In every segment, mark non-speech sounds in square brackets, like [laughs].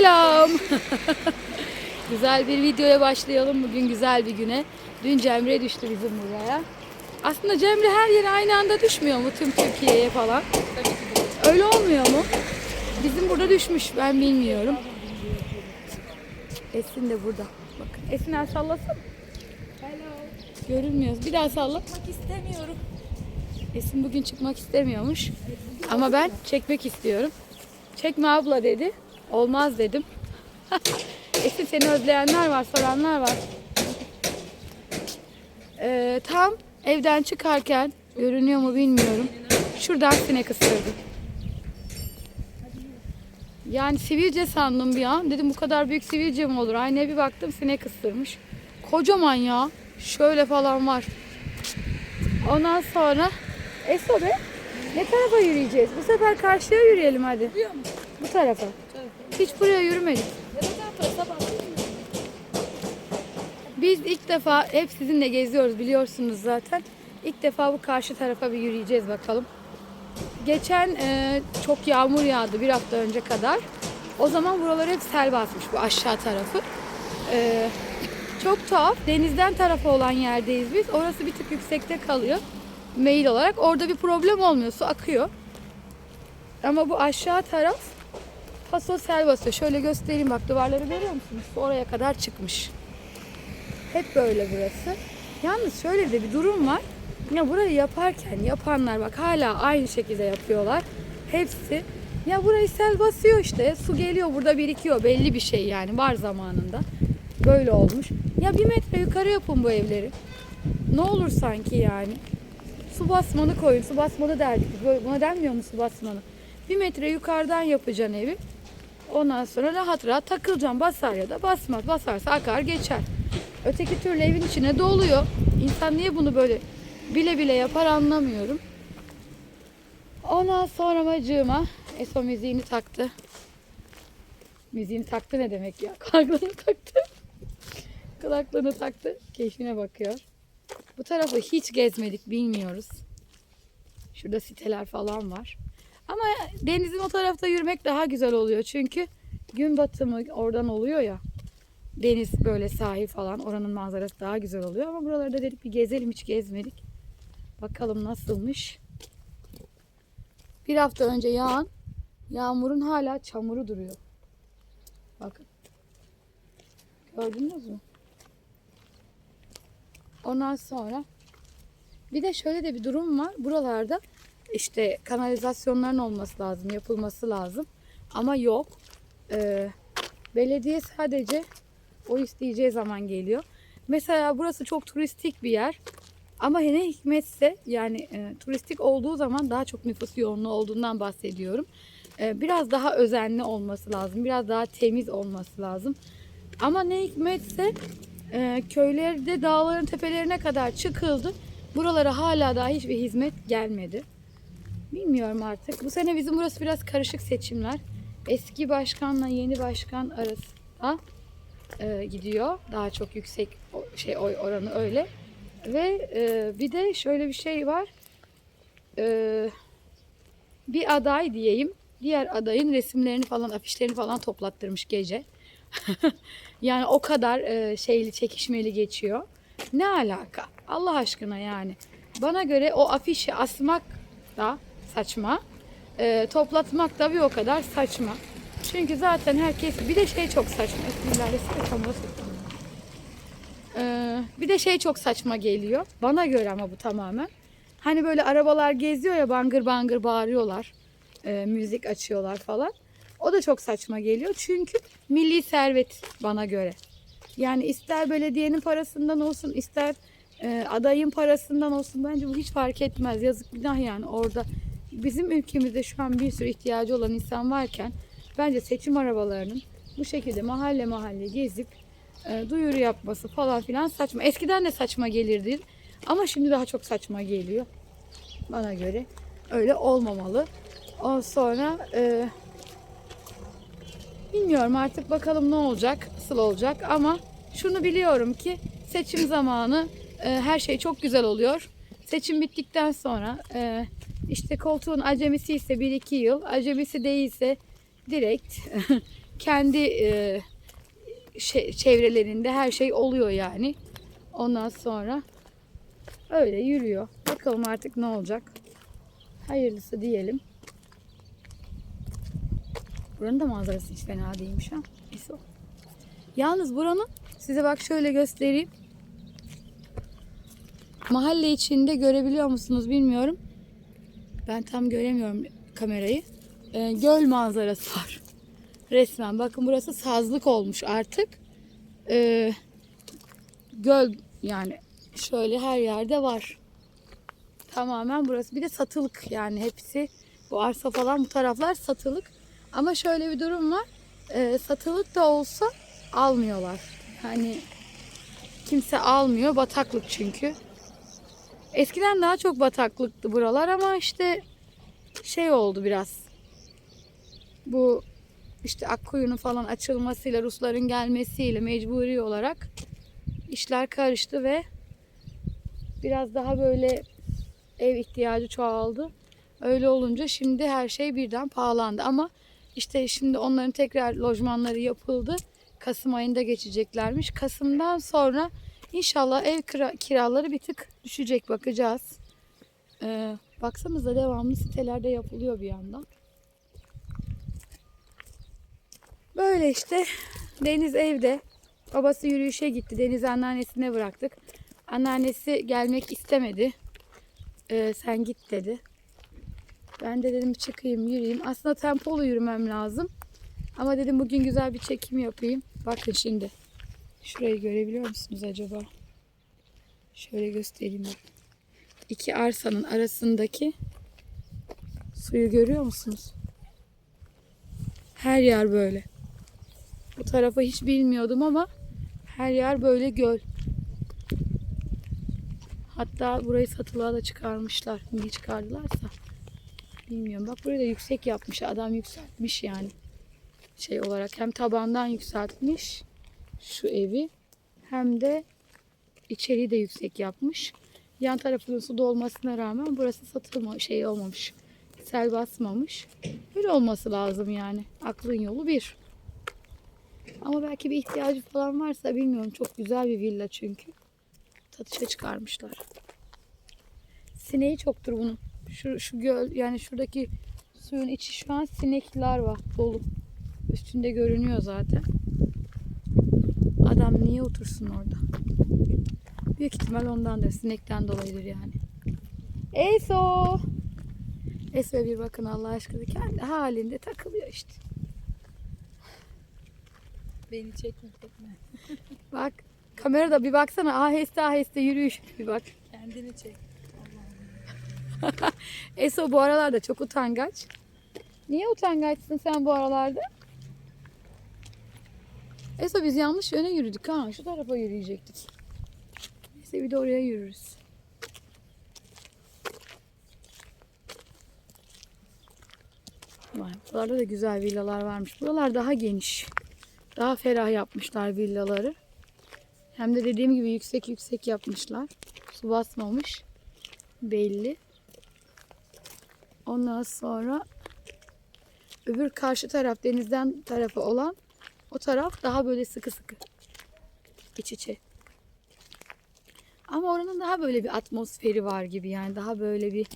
Selam. [laughs] güzel bir videoya başlayalım. Bugün güzel bir güne. Dün Cemre düştü bizim buraya. Aslında Cemre her yere aynı anda düşmüyor mu tüm Türkiye'ye falan? Öyle olmuyor mu? Bizim burada düşmüş. Ben bilmiyorum. Esin de burada. Bakın Esin el sallasın. Görünmüyoruz. Bir daha salla. Çıkmak istemiyorum. Esin bugün çıkmak istemiyormuş. Ama ben çekmek istiyorum. Çekme abla dedi. Olmaz dedim. [laughs] Esin seni özleyenler var, soranlar var. Ee, tam evden çıkarken görünüyor mu bilmiyorum. Şuradan sinek ısırdı. Yani sivilce sandım bir an. Dedim bu kadar büyük sivilce mi olur? Aynaya bir baktım sinek ısırmış. Kocaman ya. Şöyle falan var. Ondan sonra Eso be ne tarafa yürüyeceğiz? Bu sefer karşıya yürüyelim hadi. Bu tarafa. Hiç buraya yürümedik. Biz ilk defa hep sizinle geziyoruz biliyorsunuz zaten. İlk defa bu karşı tarafa bir yürüyeceğiz bakalım. Geçen e, çok yağmur yağdı bir hafta önce kadar. O zaman buraları hep sel basmış bu aşağı tarafı. E, çok tuhaf. Denizden tarafı olan yerdeyiz biz. Orası bir tık yüksekte kalıyor. Meyil olarak. Orada bir problem olmuyor. Su akıyor. Ama bu aşağı taraf paso sel basıyor. Şöyle göstereyim bak duvarları görüyor musunuz? Su oraya kadar çıkmış. Hep böyle burası. Yalnız şöyle de bir durum var. Ya burayı yaparken yapanlar bak hala aynı şekilde yapıyorlar. Hepsi ya burayı sel basıyor işte. Su geliyor burada birikiyor. Belli bir şey yani var zamanında. Böyle olmuş. Ya bir metre yukarı yapın bu evleri. Ne olur sanki yani. Su basmanı koyun. Su basmanı derdik. buna denmiyor mu su basmanı? Bir metre yukarıdan yapacaksın evi. Ondan sonra rahat rahat takılacaksın. Basar ya da basmaz. Basarsa akar geçer. Öteki türlü evin içine doluyor. İnsan niye bunu böyle bile bile yapar anlamıyorum. Ondan sonra macığıma Eso müziğini taktı. Müziğini taktı ne demek ya? [laughs] Kulaklığını taktı. Kulaklığını taktı. Keyfine bakıyor. Bu tarafı hiç gezmedik bilmiyoruz. Şurada siteler falan var. Ama denizin o tarafta yürümek daha güzel oluyor. Çünkü gün batımı oradan oluyor ya. Deniz böyle sahil falan oranın manzarası daha güzel oluyor. Ama buralarda dedik bir gezelim hiç gezmedik. Bakalım nasılmış. Bir hafta önce yağan yağmurun hala çamuru duruyor. Bakın. Gördünüz mü? Ondan sonra bir de şöyle de bir durum var. Buralarda işte kanalizasyonların olması lazım, yapılması lazım. Ama yok. Ee, belediye sadece o isteyeceği zaman geliyor. Mesela burası çok turistik bir yer. Ama ne hikmetse yani e, turistik olduğu zaman daha çok nüfus yoğunluğu olduğundan bahsediyorum. E, biraz daha özenli olması lazım. Biraz daha temiz olması lazım. Ama ne hikmetse e, köylerde dağların tepelerine kadar çıkıldı. Buralara hala daha hiçbir hizmet gelmedi. Bilmiyorum artık. Bu sene bizim burası biraz karışık seçimler. Eski başkanla yeni başkan arasında e, gidiyor. Daha çok yüksek şey oy oranı öyle. Ve e, bir de şöyle bir şey var. E, bir aday diyeyim. Diğer adayın resimlerini falan, afişlerini falan toplattırmış gece. [laughs] yani o kadar e, şeyli, çekişmeli geçiyor. Ne alaka? Allah aşkına yani. Bana göre o afişi asmak da saçma. E, toplatmak da bir o kadar saçma. Çünkü zaten herkes bir de şey çok saçma. Ee, bir de şey çok saçma geliyor. Bana göre ama bu tamamen. Hani böyle arabalar geziyor ya bangır bangır bağırıyorlar. Ee, müzik açıyorlar falan. O da çok saçma geliyor. Çünkü milli servet bana göre. Yani ister belediyenin parasından olsun ister e, adayın parasından olsun bence bu hiç fark etmez. Yazık günah yani orada bizim ülkemizde şu an bir sürü ihtiyacı olan insan varken bence seçim arabalarının bu şekilde mahalle mahalle gezip e, duyuru yapması falan filan saçma. Eskiden de saçma gelirdi ama şimdi daha çok saçma geliyor bana göre. Öyle olmamalı. Ondan sonra e, bilmiyorum artık bakalım ne olacak, nasıl olacak ama şunu biliyorum ki seçim zamanı e, her şey çok güzel oluyor. Seçim bittikten sonra e, işte koltuğun acemisi ise 1-2 yıl, acemisi değilse direkt [laughs] kendi e, şey- çevrelerinde her şey oluyor yani. Ondan sonra öyle yürüyor. Bakalım artık ne olacak. Hayırlısı diyelim. Buranın da manzarası hiç fena değilmiş ha. Neyse. Yalnız buranın size bak şöyle göstereyim. Mahalle içinde görebiliyor musunuz bilmiyorum. Ben tam göremiyorum kamerayı. Ee, göl manzarası var. [laughs] Resmen bakın burası sazlık olmuş artık. Ee, göl yani şöyle her yerde var. Tamamen burası. Bir de satılık yani hepsi. Bu arsa falan bu taraflar satılık. Ama şöyle bir durum var. Ee, satılık da olsa almıyorlar. Hani kimse almıyor. Bataklık çünkü. Eskiden daha çok bataklıktı buralar ama işte şey oldu biraz. Bu işte Akkuyu'nun falan açılmasıyla, Rusların gelmesiyle mecburi olarak işler karıştı ve biraz daha böyle ev ihtiyacı çoğaldı. Öyle olunca şimdi her şey birden pahalandı ama işte şimdi onların tekrar lojmanları yapıldı. Kasım ayında geçeceklermiş. Kasım'dan sonra inşallah ev kira- kiraları bir tık düşecek bakacağız. Ee, baksanıza devamlı sitelerde yapılıyor bir yandan. Böyle işte Deniz evde. Babası yürüyüşe gitti. Deniz anneannesine bıraktık. Anneannesi gelmek istemedi. Ee, sen git dedi. Ben de dedim çıkayım yürüyeyim. Aslında tempolu yürümem lazım. Ama dedim bugün güzel bir çekim yapayım. Bakın şimdi. Şurayı görebiliyor musunuz acaba? Şöyle göstereyim. İki arsanın arasındaki suyu görüyor musunuz? Her yer böyle. Bu tarafı hiç bilmiyordum ama her yer böyle göl. Hatta burayı satılığa da çıkarmışlar. Niye çıkardılarsa bilmiyorum. Bak burayı da yüksek yapmış. Adam yükseltmiş yani. Şey olarak hem tabandan yükseltmiş şu evi hem de içeriği de yüksek yapmış. Yan tarafının su dolmasına rağmen burası satılma şey olmamış. Sel basmamış. Böyle olması lazım yani. Aklın yolu bir. Ama belki bir ihtiyacı falan varsa bilmiyorum. Çok güzel bir villa çünkü. Satışa çıkarmışlar. Sineği çoktur bunun. Şu, şu göl yani şuradaki suyun içi şu an sinekler var dolu. Üstünde görünüyor zaten. Adam niye otursun orada? Büyük ihtimal ondandır. Sinekten dolayıdır yani. Eso! Esme bir bakın Allah aşkına. Kendi halinde takılıyor işte. Beni çekme çekme. Bak kamerada bir baksana aheste aheste yürüyüş bir bak. Kendini çek. [laughs] Eso bu aralarda çok utangaç. Niye utangaçsın sen bu aralarda? Eso biz yanlış yöne yürüdük ha. Şu tarafa yürüyecektik. Neyse bir de oraya yürürüz. Vay, buralarda da güzel villalar varmış. Buralar daha geniş. Daha ferah yapmışlar villaları. Hem de dediğim gibi yüksek yüksek yapmışlar. Su basmamış. Belli. Ondan sonra öbür karşı taraf denizden tarafı olan o taraf daha böyle sıkı sıkı. İç içe. Ama oranın daha böyle bir atmosferi var gibi yani daha böyle bir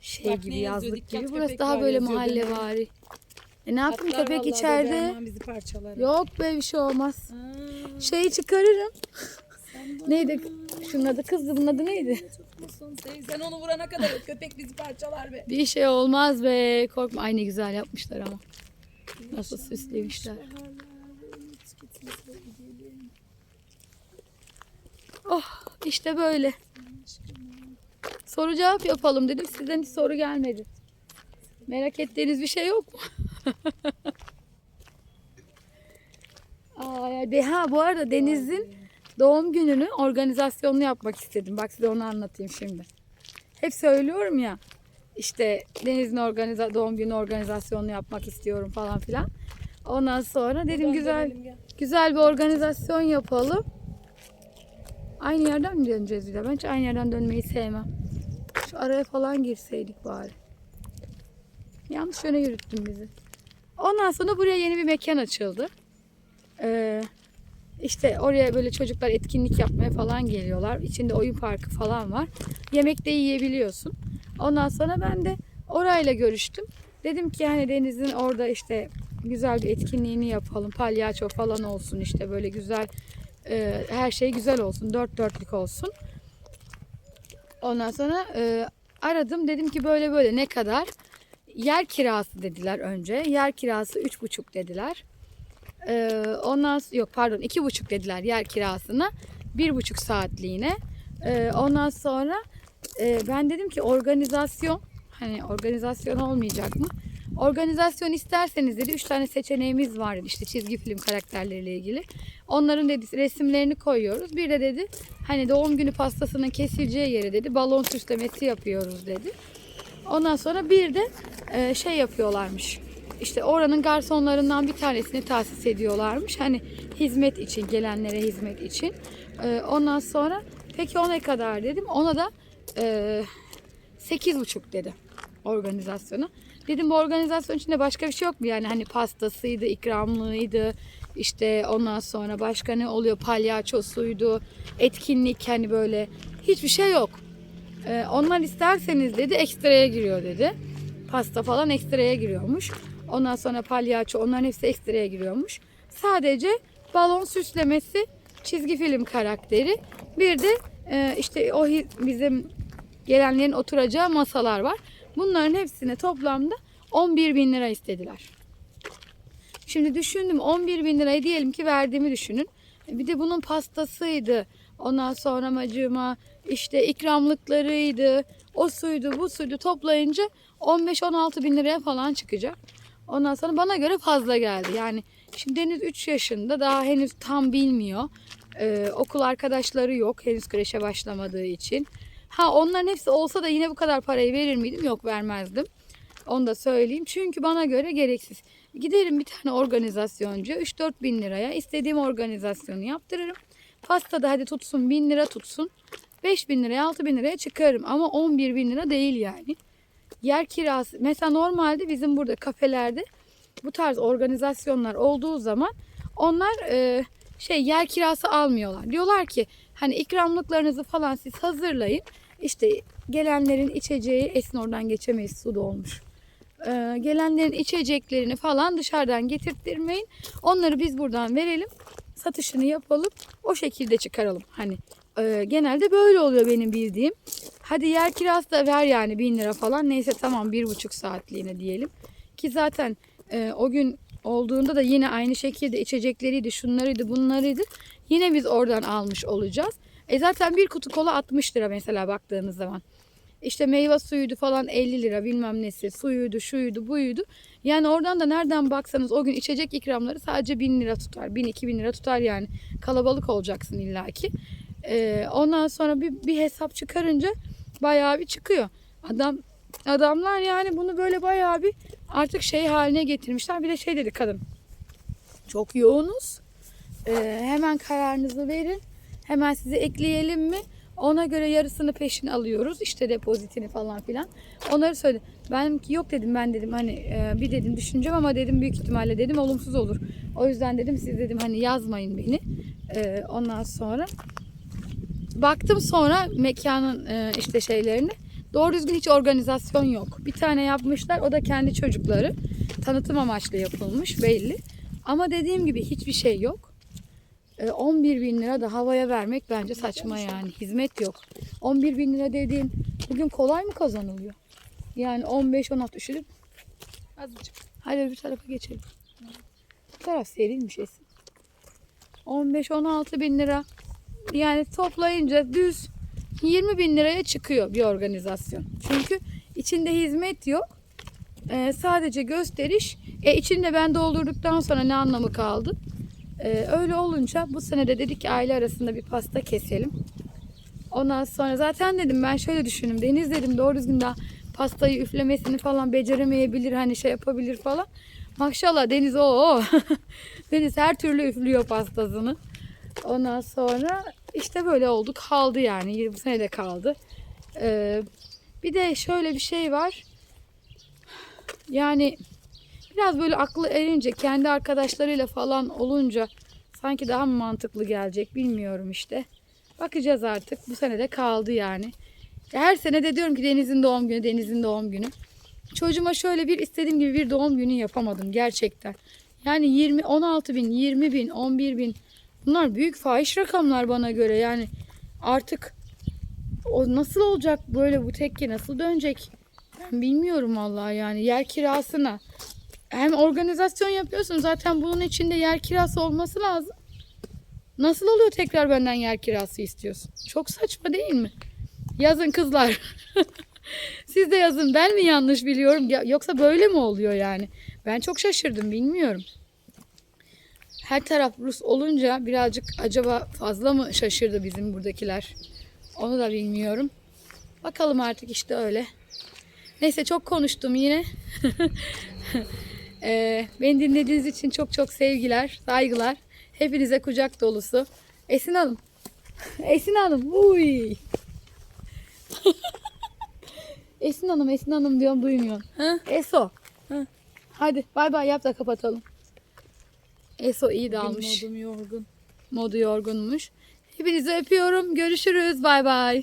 şey Bak ne gibi yazıyor, yazlık dikkat gibi. Burası köpek daha var böyle yazıyor, mahalle vari. E ne yapayım Atlar köpek vallahi içeride? Bizi parçalar. Yok be bir şey olmaz. Aa, Şeyi çıkarırım. sen bana Neydi? Şunun adı kızdı. Bunun adı neydi? Sen, onu vurana kadar [laughs] köpek bizi parçalar be. Bir şey olmaz be. Korkma. Ay ne güzel yapmışlar ama. Nasıl süslemişler. Oh işte böyle. Soru cevap yapalım dedim. Sizden hiç soru gelmedi. Merak ettiğiniz bir şey yok mu? [laughs] Aa, de, ha bu arada Deniz'in doğum gününü organizasyonlu yapmak istedim. Bak size onu anlatayım şimdi. Hep söylüyorum ya. işte Deniz'in organiza doğum günü organizasyonunu yapmak istiyorum falan filan. Ondan sonra dedim Buradan güzel dönelim, gel. Güzel bir organizasyon yapalım. Aynı yerden mi döneceğiz bir de? Ben hiç aynı yerden dönmeyi sevmem. Şu araya falan girseydik bari. Yanlış yöne yürüttün bizi. Ondan sonra buraya yeni bir mekan açıldı. Ee, işte oraya böyle çocuklar etkinlik yapmaya falan geliyorlar. İçinde oyun parkı falan var. Yemek de yiyebiliyorsun. Ondan sonra ben de orayla görüştüm. Dedim ki hani Deniz'in orada işte güzel bir etkinliğini yapalım. Palyaço falan olsun işte böyle güzel e, her şey güzel olsun. Dört dörtlük olsun. Ondan sonra e, aradım. Dedim ki böyle böyle ne kadar? Yer kirası dediler önce. Yer kirası üç buçuk dediler. E, ondan yok pardon iki buçuk dediler yer kirasına. Bir buçuk saatliğine. E, ondan sonra e, ben dedim ki organizasyon hani organizasyon olmayacak mı? Organizasyon isterseniz dedi üç tane seçeneğimiz var dedi işte çizgi film karakterleriyle ilgili. Onların dedi resimlerini koyuyoruz. Bir de dedi hani doğum günü pastasının kesileceği yere dedi balon süslemesi yapıyoruz dedi. Ondan sonra bir de e, şey yapıyorlarmış. İşte oranın garsonlarından bir tanesini tahsis ediyorlarmış. Hani hizmet için, gelenlere hizmet için. E, ondan sonra peki o ne kadar dedim. Ona da e, sekiz buçuk dedi organizasyona. Dedim bu organizasyon içinde başka bir şey yok mu? Yani hani pastasıydı, ikramlığıydı. işte ondan sonra başka ne oluyor? Palyaçosuydu, etkinlik hani böyle hiçbir şey yok. Ee, onlar isterseniz dedi ekstraya giriyor dedi. Pasta falan ekstraya giriyormuş. Ondan sonra palyaço onların hepsi ekstraya giriyormuş. Sadece balon süslemesi, çizgi film karakteri. Bir de e, işte o bizim gelenlerin oturacağı masalar var. Bunların hepsine toplamda 11 bin lira istediler. Şimdi düşündüm 11 bin lirayı diyelim ki verdiğimi düşünün. Bir de bunun pastasıydı. Ondan sonra macıma işte ikramlıklarıydı. O suydu bu suydu toplayınca 15-16 bin liraya falan çıkacak. Ondan sonra bana göre fazla geldi. Yani şimdi Deniz 3 yaşında daha henüz tam bilmiyor. Ee, okul arkadaşları yok henüz kreşe başlamadığı için. Ha onların hepsi olsa da yine bu kadar parayı verir miydim? Yok vermezdim. Onu da söyleyeyim. Çünkü bana göre gereksiz. Giderim bir tane organizasyoncu 3-4 bin liraya istediğim organizasyonu yaptırırım. Pasta da hadi tutsun 1000 lira tutsun. 5 bin liraya 6 bin liraya çıkarım ama 11 bin lira değil yani. Yer kirası mesela normalde bizim burada kafelerde bu tarz organizasyonlar olduğu zaman onlar e, şey yer kirası almıyorlar. Diyorlar ki hani ikramlıklarınızı falan siz hazırlayın. İşte gelenlerin içeceği Esin oradan geçemeyiz su dolmuş. E, gelenlerin içeceklerini falan dışarıdan getirttirmeyin. Onları biz buradan verelim. Satışını yapalım. O şekilde çıkaralım. Hani e, genelde böyle oluyor benim bildiğim. Hadi yer kirası da ver yani bin lira falan. Neyse tamam bir buçuk saatliğine diyelim. Ki zaten e, o gün olduğunda da yine aynı şekilde içecekleriydi, şunlarıydı, bunlarıydı. Yine biz oradan almış olacağız. E zaten bir kutu kola 60 lira mesela baktığınız zaman. İşte meyve suyuydu falan 50 lira bilmem nesi suyuydu şuydu buydu. Yani oradan da nereden baksanız o gün içecek ikramları sadece 1000 lira tutar. 1000 2000 lira tutar yani. Kalabalık olacaksın illaki. Ee, ondan sonra bir, bir hesap çıkarınca bayağı bir çıkıyor. Adam adamlar yani bunu böyle bayağı bir artık şey haline getirmişler. Bir de şey dedi kadın. Çok yoğunuz. Ee, hemen kararınızı verin. Hemen size ekleyelim mi? Ona göre yarısını peşin alıyoruz. İşte depozitini falan filan. Onları söyledi. Ben ki yok dedim ben dedim hani e, bir dedim düşüneceğim ama dedim büyük ihtimalle dedim olumsuz olur. O yüzden dedim siz dedim hani yazmayın beni. E, ondan sonra baktım sonra mekanın e, işte şeylerini. Doğru düzgün hiç organizasyon yok. Bir tane yapmışlar. O da kendi çocukları. Tanıtım amaçlı yapılmış belli. Ama dediğim gibi hiçbir şey yok. E, 11 bin lira da havaya vermek bence saçma yani. Hizmet yok. 11 bin lira dediğin bugün kolay mı kazanılıyor? Yani 15-16 üşüdüm. Azıcık. Hadi öbür tarafa geçelim. Bu taraf serinmiş Esin. 15-16 bin lira. Yani toplayınca düz 20 bin liraya çıkıyor bir organizasyon. Çünkü içinde hizmet yok. Ee, sadece gösteriş. E içinde ben doldurduktan sonra ne anlamı kaldı? Ee, öyle olunca bu sene de dedik ki aile arasında bir pasta keselim. Ondan sonra zaten dedim ben şöyle düşündüm. Deniz dedim doğru düzgün daha pastayı üflemesini falan beceremeyebilir hani şey yapabilir falan. Maşallah Deniz o. [laughs] Deniz her türlü üflüyor pastasını. Ondan sonra işte böyle oldu kaldı yani 20 sene de kaldı. Ee, bir de şöyle bir şey var. Yani Biraz böyle aklı erince kendi arkadaşlarıyla falan olunca sanki daha mı mantıklı gelecek bilmiyorum işte. Bakacağız artık. Bu sene de kaldı yani. Her sene de diyorum ki Deniz'in doğum günü, Deniz'in doğum günü. Çocuğuma şöyle bir istediğim gibi bir doğum günü yapamadım gerçekten. Yani 20, 16 bin, 20 bin, 11 bin bunlar büyük fahiş rakamlar bana göre. Yani artık o nasıl olacak böyle bu tekke nasıl dönecek? Ben bilmiyorum vallahi yani yer kirasına. Hem organizasyon yapıyorsun zaten bunun içinde yer kirası olması lazım. Nasıl oluyor tekrar benden yer kirası istiyorsun? Çok saçma değil mi? Yazın kızlar. [laughs] Siz de yazın. Ben mi yanlış biliyorum? Yoksa böyle mi oluyor yani? Ben çok şaşırdım. Bilmiyorum. Her taraf Rus olunca birazcık acaba fazla mı şaşırdı bizim buradakiler? Onu da bilmiyorum. Bakalım artık işte öyle. Neyse çok konuştum yine. [laughs] Ee, beni dinlediğiniz için çok çok sevgiler, saygılar. Hepinize kucak dolusu. Esin Hanım. [laughs] Esin Hanım. Uy. [laughs] Esin Hanım, Esin Hanım diyorum duymuyorsun. Ha? Eso. Ha. Hadi bay bay yap da kapatalım. Eso iyi dalmış. Modum yorgun. Modu yorgunmuş. Hepinizi öpüyorum. Görüşürüz. Bay bay.